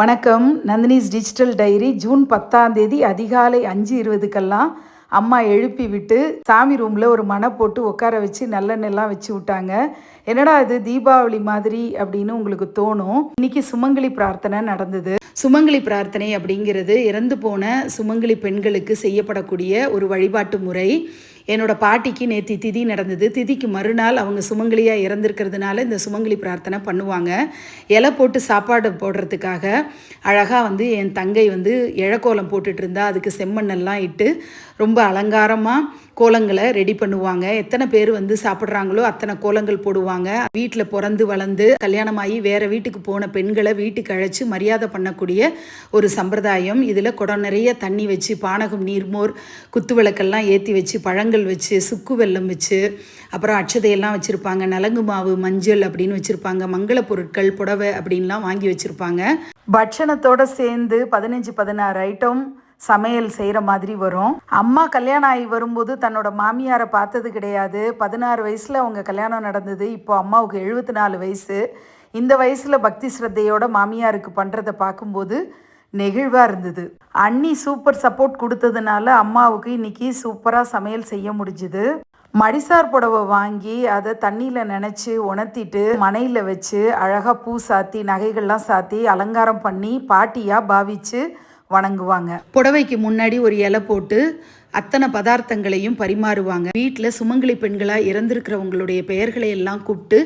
வணக்கம். Nandini's digital diary June பத்தாம் தேதி அதிகாலை அஞ்சு இருபதுக்கெல்லாம் அம்மா எழுப்பி விட்டு சாமி ரூமில் ஒரு மனை போட்டு உட்கார வச்சு நல்லெண்ணெல்லாம் வச்சு விட்டாங்க. என்னடா இது தீபாவளி மாதிரி அப்படின்னு உங்களுக்கு தோணும். இன்னைக்கு சுமங்கலி பிரார்த்தனை நடந்தது. சுமங்கலி பிரார்த்தனை அப்படிங்கிறது இறந்து போன சுமங்கலி பெண்களுக்கு செய்யப்படக்கூடிய ஒரு வழிபாட்டு முறை. என்னோட பாட்டிக்கு நேற்று திதி நடந்தது. திதிக்கு மறுநாள் அவங்க சுமங்கலியாக இறந்துருக்கிறதுனால இந்த சுமங்கலி பிரார்த்தனை பண்ணுவாங்க. இலை போட்டு சாப்பாடு போடுறதுக்காக அழகாக வந்து என் தங்கை வந்து இழக்கோலம் போட்டுட்டு இருந்தா அதுக்கு செம்மண்ணெல்லாம் இட்டு ரொம்ப அலங்காரமாக கோலங்களை ரெடி பண்ணுவாங்க. எத்தனை பேர் வந்து சாப்பிட்றாங்களோ அத்தனை கோலங்கள் போடுவாங்க. வீட்டில் பிறந்து வளர்ந்து கல்யாணமாகி வேறு வீட்டுக்கு போன பெண்களை வீட்டுக்கு அழைச்சி மரியாதை பண்ணக்கூடிய ஒரு சம்பிரதாயம். இதில் குடம் நிறைய தண்ணி வச்சு பானகம் நீர்மோர் குத்து விளக்கெல்லாம் ஏற்றி வச்சு பழங்கள் வச்சு சுக்கு வெல்லம் வச்சு அப்புறம் அச்சதையெல்லாம் வச்சுருப்பாங்க. நலங்கு மாவு மஞ்சள் அப்படின்னு வச்சுருப்பாங்க. மங்கள பொருட்கள் புடவை அப்படின்லாம் வாங்கி வச்சுருப்பாங்க. பட்சணத்தோட சேர்ந்து பதினஞ்சு பதினாறு ஐட்டம் சமையல் செய்கிற மாதிரி வரும். அம்மா கல்யாணம் ஆகி வரும்போது தன்னோட மாமியாரை பார்த்தது கிடையாது. பதினாறு வயசில் அவங்க கல்யாணம் நடந்தது. இப்போ அம்மாவுக்கு எழுபத்தி நாலு வயசு. இந்த வயசில் பக்தி ஸ்ரத்தையோட மாமியாருக்கு பண்ணுறதை பார்க்கும்போது நெகிழ்வாக இருந்தது. அண்ணி சூப்பர் சப்போர்ட் கொடுத்ததுனால அம்மாவுக்கு இன்னைக்கு சூப்பராக சமையல் செய்ய முடிஞ்சுது. மடிசார் புடவை வாங்கி அதை தண்ணியில் நினச்சி உணர்த்திட்டு மனையில் வச்சு அழகாக பூ சாத்தி நகைகள்லாம் சாத்தி அலங்காரம் பண்ணி பாட்டியாக பாவிச்சு வணங்குவாங்க. புடவைக்கு முன்னாடி ஒரு இலை போட்டு அத்தனை பதார்த்தங்களையும் பரிமாறுவாங்க. வீட்டில் சுமங்கலி பெண்களாக இறந்திருக்கிறவங்களுடைய பெயர்களை எல்லாம் கூப்பிட்டு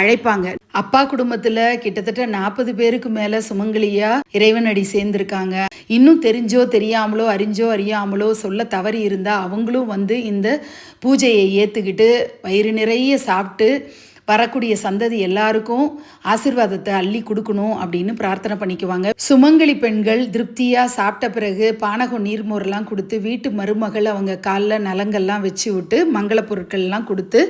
அழைப்பாங்க. அப்பா குடும்பத்தில் கிட்டத்தட்ட நாற்பது பேருக்கு மேலே சுமங்கலியா இறைவனடி சேர்ந்திருக்காங்க. இன்னும் தெரிஞ்சோ தெரியாமலோ அறிஞ்சோ அறியாமலோ சொல்ல தவறி இருந்தால் அவங்களும் வந்து இந்த பூஜையை ஏற்றுக்கிட்டு வயிறு நிறைய சாப்பிட்டு வரக்கூடிய சந்ததி எல்லாருக்கும் ஆசிர்வாதத்தை அள்ளி கொடுக்கணும் அப்படின்னு பிரார்த்தனை பண்ணிக்குவாங்க. சுமங்கலி பெண்கள் திருப்தியாக சாப்பிட்ட பிறகு பானகம் நீர்மோரெல்லாம் கொடுத்து வீட்டு மருமகள் அவங்க காலில் நலங்கள்லாம் வச்சு விட்டு மங்கள பொருட்கள்லாம் கொடுத்து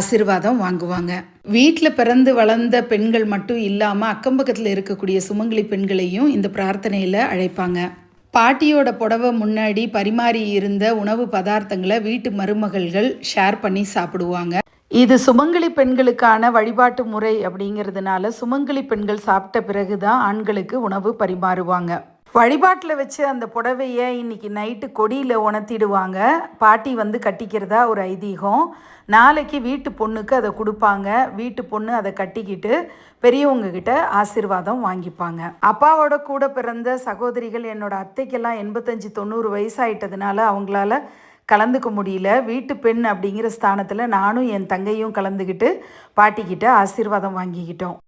ஆசிர்வாதம் வாங்குவாங்க. வீட்டில் பிறந்து வளர்ந்த பெண்கள் மட்டும் இல்லாமல் அக்கம் பக்கத்தில் இருக்கக்கூடிய சுமங்கலி பெண்களையும் இந்த பிரார்த்தனையில் அழைப்பாங்க. பாட்டியோட புடவை முன்னாடி பரிமாறி இருந்த உணவு பதார்த்தங்களை வீட்டு மருமகள்கள் ஷேர் பண்ணி சாப்பிடுவாங்க. இது சுமங்கலி பெண்களுக்கான வழிபாட்டு முறை அப்படிங்கிறதுனால சுமங்கலி பெண்கள் சாப்பிட்ட பிறகு தான் ஆண்களுக்கு உணவு பரிமாறுவாங்க. வழிபாட்டில் வச்சு அந்த புடவையை இன்னைக்கு நைட்டு கொடியில் உணர்த்திடுவாங்க. பாட்டி வந்து கட்டிக்கிறதா ஒரு ஐதீகம். நாளைக்கு வீட்டு பொண்ணுக்கு அதை கொடுப்பாங்க. வீட்டு பொண்ணு அதை கட்டிக்கிட்டு பெரியவங்க கிட்ட ஆசிர்வாதம் வாங்கிப்பாங்க. அப்பாவோட கூட பிறந்த சகோதரிகள் என்னோட அத்தைக்கெல்லாம் எண்பத்தஞ்சு தொண்ணூறு வயசாயிட்டதுனால அவங்களால கலந்துக்க முடியல. வீட்டு பெண் அப்படிங்கிற ஸ்தானத்தில் நானும் என் தங்கையும் கலந்துக்கிட்டு பாட்டிக்கிட்ட ஆசீர்வாதம் வாங்கிக்கிட்டோம்.